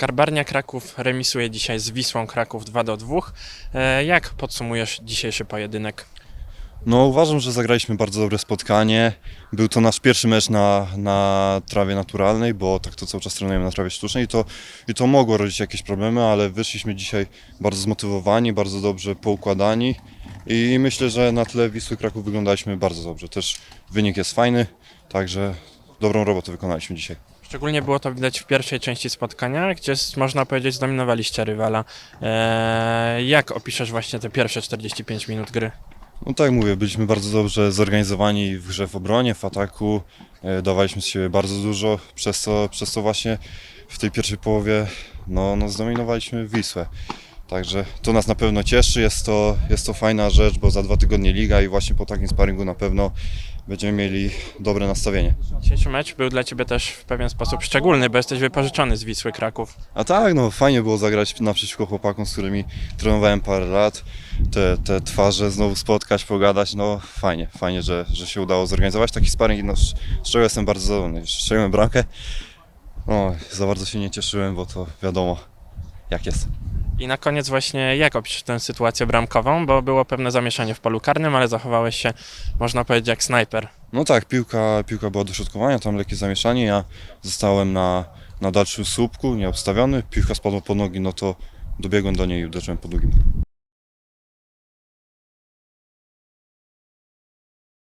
Karbarnia Kraków remisuje dzisiaj z Wisłą Kraków 2 do 2. E, Jak podsumujesz dzisiejszy pojedynek? No uważam, że zagraliśmy bardzo dobre spotkanie. Był to nasz pierwszy mecz na, na trawie naturalnej, bo tak to cały czas trenujemy na trawie sztucznej i to, i to mogło rodzić jakieś problemy, ale wyszliśmy dzisiaj bardzo zmotywowani, bardzo dobrze poukładani i myślę, że na tle Wisły Kraków wyglądaliśmy bardzo dobrze. Też wynik jest fajny, także dobrą robotę wykonaliśmy dzisiaj. Szczególnie było to widać w pierwszej części spotkania, gdzie można powiedzieć zdominowaliście rywala. E, Jak opiszesz właśnie te pierwsze 45 minut gry? No tak mówię, byliśmy bardzo dobrze zorganizowani w grze w obronie, w ataku. E, Dawaliśmy z siebie bardzo dużo, przez co, przez co właśnie w tej pierwszej połowie no, no zdominowaliśmy Wisłę. Także to nas na pewno cieszy, jest to, jest to fajna rzecz, bo za dwa tygodnie liga i właśnie po takim sparingu na pewno będziemy mieli dobre nastawienie. Dzisiejszy mecz był dla Ciebie też w pewien sposób szczególny, bo jesteś wypożyczony z Wisły Kraków. A tak, no fajnie było zagrać naprzeciwko chłopakom, z którymi trenowałem parę lat. Te, te twarze znowu spotkać, pogadać, no fajnie, fajnie, że, że się udało zorganizować taki sparring, no, z czego jestem bardzo zadowolony. Strzeliłem bramkę, no za bardzo się nie cieszyłem, bo to wiadomo jak jest. I na koniec właśnie jak opiszesz tę sytuację bramkową, bo było pewne zamieszanie w polu karnym, ale zachowałeś się, można powiedzieć, jak snajper. No tak, piłka, piłka była do środkowania, tam lekkie zamieszanie, ja zostałem na, na dalszym słupku, nieobstawiony, piłka spadła pod nogi, no to dobiegłem do niej i uderzyłem po długim.